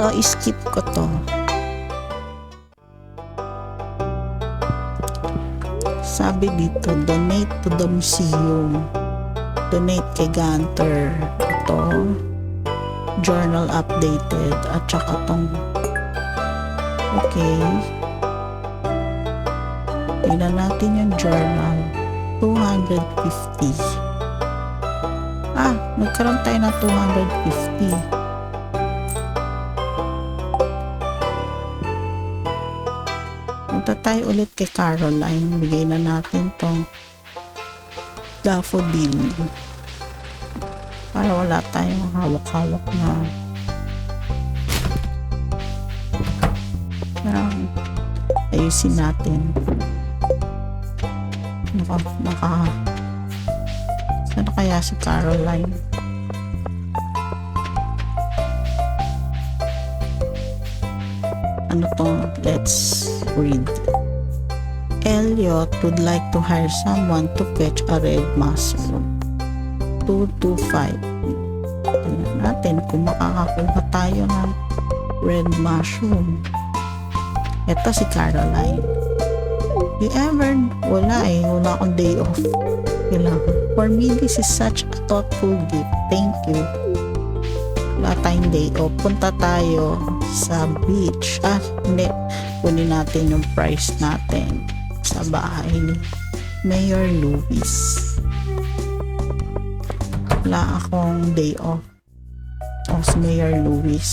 So, skip ko to. Sabi dito, donate to the museum. Donate kay Gunter. Ito. Journal updated. At saka tong Okay. Tingnan natin yung journal. 250. Ah, nagkaroon tayo ng 250. Punta tayo ulit kay Caroline. Bigay na natin tong daffodil. Para wala tayong hawak-hawak na parang ayusin natin. Naka, naka, saan na kaya si Caroline? Ano to? Let's read. Elliot would like to hire someone to fetch a red mushroom. 225. Tingnan natin kung makakakuha tayo ng red mushroom. Ito si Caroline. You ever, wala eh, wala akong day off. Kailangan. For me, this is such a thoughtful gift. Thank you. Wala tayong day off. Punta tayo sa beach. Ah, hindi. Kunin natin yung price natin sa bahay ni Mayor Luis. Wala akong day off. O si Mayor Luis.